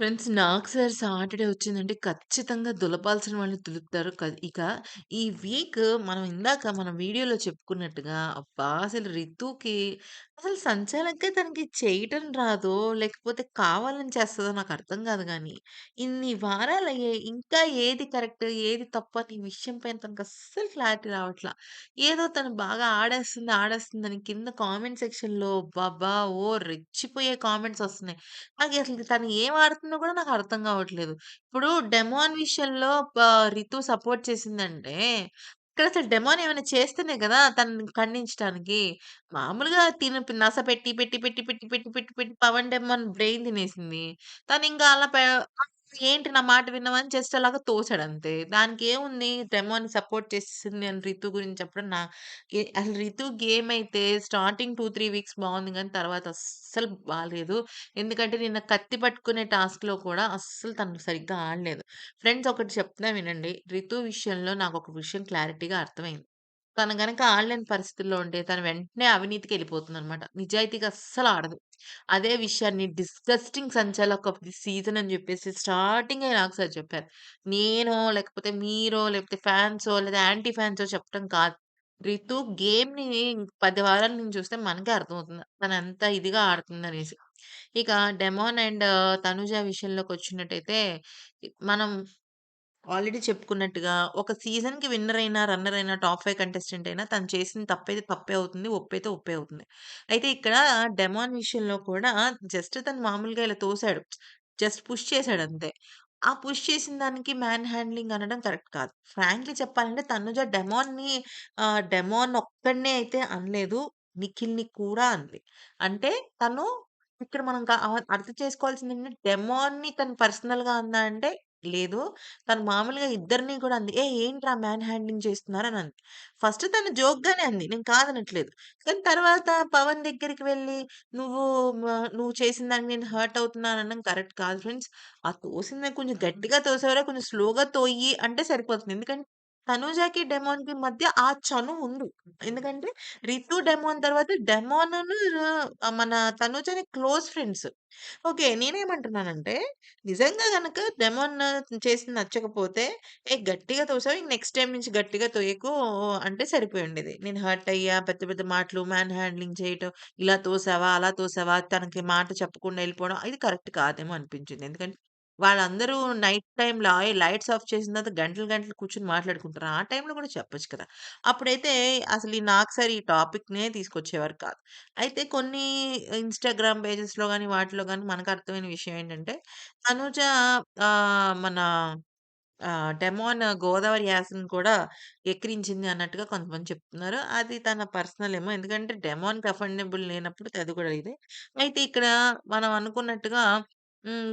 Friends నాకు sir Saturday వచ్చిందంటే ఖచ్చితంగా దులపాల్సిన వాళ్ళు దులుపుతారు. క ఇక ఈ వీక్ మనం ఇందాక మన వీడియోలో చెప్పుకున్నట్టుగా అబ్బా! అసలు రితుకి అసలు సంచాలకే తనకి చేయటం రాదో, లేకపోతే కావాలని చేస్తదో అర్థం కాదు కానీ ఇన్ని వారాలయ్యాయి. ఇంకా ఏది కరెక్ట్, ఏది తప్పు అని ఈ విషయం పైన తనకస్సలు క్లారిటీ రావట్లా ఏదో తను బాగా ఆడేస్తుంది, ఆడేస్తుంది అని కింద కామెంట్ సెక్షన్‌లో బాబా ఓ రెచ్చిపోయే కామెంట్స్ వస్తున్నాయి నాకు అసలు తను ఏం ఆడుతుంది కూడా నాకు అర్థం కావట్లేదు. ఇప్పుడు డెమోన్ విషయంలో ప రితు సపోర్ట్ చేసిందంటే, ఇక్కడసలు డెమోన్ ఏమైనా చేస్తేనే కదా! తనని ఖండించటానికి. మామూలుగా తిను నస పెట్టి, పెట్టి, పెట్టి, పెట్టి, పెట్టి, పెట్టి, పెట్టి పవన్ డెమోన్' బ్రెయిన్ తినేసింది. తనింకా అలా పె ఏంటి నా మాట వినవా జస్ట్ అలాగా తోసాడంతే. దానికేముంది డెమోని సపోర్ట్ చేసేసింది అని రితు గురించి చెప్పడం నా ఎ అసలు రితు గేమ్ అయితే స్టార్టింగ్ 2, 3 వీక్స్ బావుంది గానీ తర్వాత అస్సలు బాలేదు. ఎందుకంటే నిన్న కత్తి పట్టుకునే టాస్క్‌లో కూడా అస్సలు తను సరిగ్గా ఆడలేదు. ఫ్రెండ్స్ ఒకటి చెప్తున్నా వినండి. రితు విషయంలో నాకొక విషయం క్లారిటీగా అర్థమైంది. తను గనక ఆడలేని పరిస్థితుల్లో ఉంటే తను వెంటనే అవినీతికి వెళ్ళిపోతుంది అనమాట నిజాయితీగా అస్సలు ఆడదు. అదే విషయాన్ని డిస్గస్టింగ్ సంచాలక సీజన్ అని చెప్పేసి స్టార్టింగ్ అయిన ఒకసారి చెప్పారు. నేనో, లేకపోతే మీరో, లేకపోతే ఫ్యాన్సో లేదా యాంటీ ఫ్యాన్సో చెప్పడం కాదు. రితు గేమ్‌ని పది వారాల నుంచి చూస్తే మనకే అర్థమవుతుంది. తనెంత ఇదిగా ఆడుతుందనేసి. ఇక డెమాన్ అండ్ తనుజ విషయంలోకి వచ్చినట్టయితే మనం ఆల్రెడీ చెప్పుకున్నట్టుగా ఒక సీజన్‌కి విన్నర్ అయినా, రన్నర్ అయినా, టాప్ 5 కంటెస్టెంట్ అయినా తను చేసిన తప్పైతే తప్పే అవుతుంది. ఒప్పైతే ఒప్పే అవుతుంది. అయితే ఇక్కడ డెమాన్ విషయంలో కూడా జస్ట్ తను మామూలుగా ఇలా తోసాడు. Just push చేసాడంతే. ఆ పుష్ చేసిన దానికి మ్యాన్ హ్యాండ్లింగ్ అనడం కరెక్ట్ కాదు. ఫ్రాంక్లీ చెప్పాలంటే తనుజ డెమాన్‌ని ఆహ్, డెమాన్ ఒక్కడినే అయితే అనలేదు. నిఖిల్‌ని కూడా అంది. అంటే తను ఇక్కడ మనం క అ అర్థం చేసుకోవాల్సిందేంటంటే డెమాన్‌ని తను పర్సనల్‌గా అందా అంటే లేదు. తను మామూలుగా ఇద్దరిని కూడా అంది. "ఏ ఏంట్రా మ్యాన్ హ్యాండ్లింగ్ చేస్తున్నారు" అని అంది. ఫస్ట్ తను జోక్‌గానే అంది. నేను కాదనట్లేదు. కానీ తర్వాత పవన్ దగ్గరికి వెళ్ళి నువ్వు మ నువ్వు చేసిన దానికి నేను హర్ట్ అవుతున్నాను అనడం కరెక్ట్ కాదు ఫ్రెండ్స్. ఆ తోసింది కొంచెం గట్టిగా తోసేవారా కొంచెం స్లోగా తోయి అంటే సరిపోతుంది. ఎందుకంటే తనుజకి, డెమాన్‌కి మధ్య ఆ చను ఉంది. ఎందుకంటే రితు, డెమోన్ తర్వాత డెమోన్ ఆహ్, మన తనుజని క్లోజ్ ఫ్రెండ్స్. ఓకే. నేనేమంటున్నానంటే నిజంగా గనక డెమోన్ చేసింది నచ్చకపోతే, "ఏ గట్టిగా తోసావు ఇంక నెక్స్ట్ టైమ్ నుంచి గట్టిగా తోయకు" అంటే సరిపోయిండేది నేను హర్ట్ అయ్యా, పెద్ద పెద్ద మాటలు మ్యాన్ హ్యాండ్లింగ్ చేయటం, ఇలా తోసావా, అలా తోసావా, తనకి మాట చెప్పకుండా ఎళ్ళిపోవడం ఇది కరెక్ట్ కాదేమో అనిపించింది. ఎందుకంటే వాళ్ళందరూ నైట్ టైమ్‌లో లైట్స్ ఆఫ్ చేసిన తర్వాత గంటలు గంటలు కూర్చొని మాట్లాడుకుంటారు. ఆ టైమ్‌లో కూడా చెప్పొచ్చు కదా! అప్పుడైతే అసలు ఈ నాకు ఈ టాపిక్‌నే తీసుకొచ్చేవారు కాదు. అయితే కొన్ని ఇన్‌స్టాగ్రామ్ పేజెస్‌లో గాని, వాటిలో గాని మనకు అర్థమైన విషయం ఏంటంటే తనుజ ఆహ్, మన ఆహ్, డెమాన్ గోదావరి యాసను కూడా ఎక్కిరించింది అన్నట్టుగా కొంతమంది చెప్తున్నారు. అది తన పర్సనల్ ఏమో. ఎందుకంటే డెమోన్‌కి అఫర్డబుల్ లేనప్పుడు అది కూడా ఇదే. అయితే ఇక్కడ మనం అనుకున్నట్టుగా హ్మ్.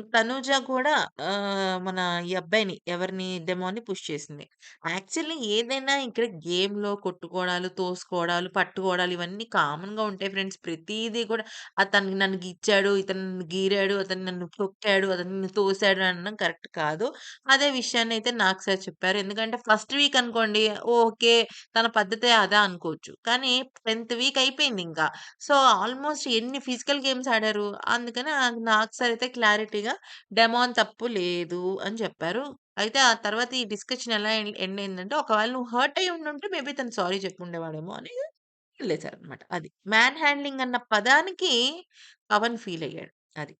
కూడా ఆహ్, మన ఈ అబ్బాయిని ఎవరిని 'డెమో'ని పుష్ చేసింది. యాక్చువల్లీ ఏదైనా ఇక్కడ గేమ్‌లో కొట్టుకోవడాలు, తోసుకోవడాలు, పట్టుకోవడాలు ఇవన్నీ కామన్‌గా ఉంటాయి ఫ్రెండ్స్. ప్రతిదీ కూడా అతను నన్ను గిచ్చాడు, ఇతను నన్ను గీరాడు, అతను నన్ను తొక్కాడు, అతను నన్ను తోసాడు అనడం కరెక్ట్ కాదు. అదే విషయాన్ని అయితే నాకు సార్ చెప్పారు. ఎందుకంటే ఫస్ట్ వీక్ అనుకోండి ఓకే. తన పద్ధతే అదా అనుకోవచ్చు. కానీ 10థ్ వీక్ అయిపోయిందింకా. సో, ఆల్‌మోస్ట్ ఎన్ని ఫిజికల్ గేమ్స్ ఆడారు. అందుకని ఆహ్, నాకు సార్ అయితే క్లారిటీ క్లారిటీగా డెమాన్ తప్పు లేదు అని చెప్పారు. అయితే ఆ తర్వాత ఈ డిస్కషన్ ఎలా ఎండ్ అయిందంటే ఒకవేళ నువ్వు హర్ట్ అయ్యి ఉండుంటే మేబీ తను సారీ చెప్పుండేవాడేమో అని వదిలేసారన్నమాట. అది. మ్యాన్ హ్యాండ్లింగ్ అన్న పదానికి పవన్ ఫీల్ అయ్యాడు. అది.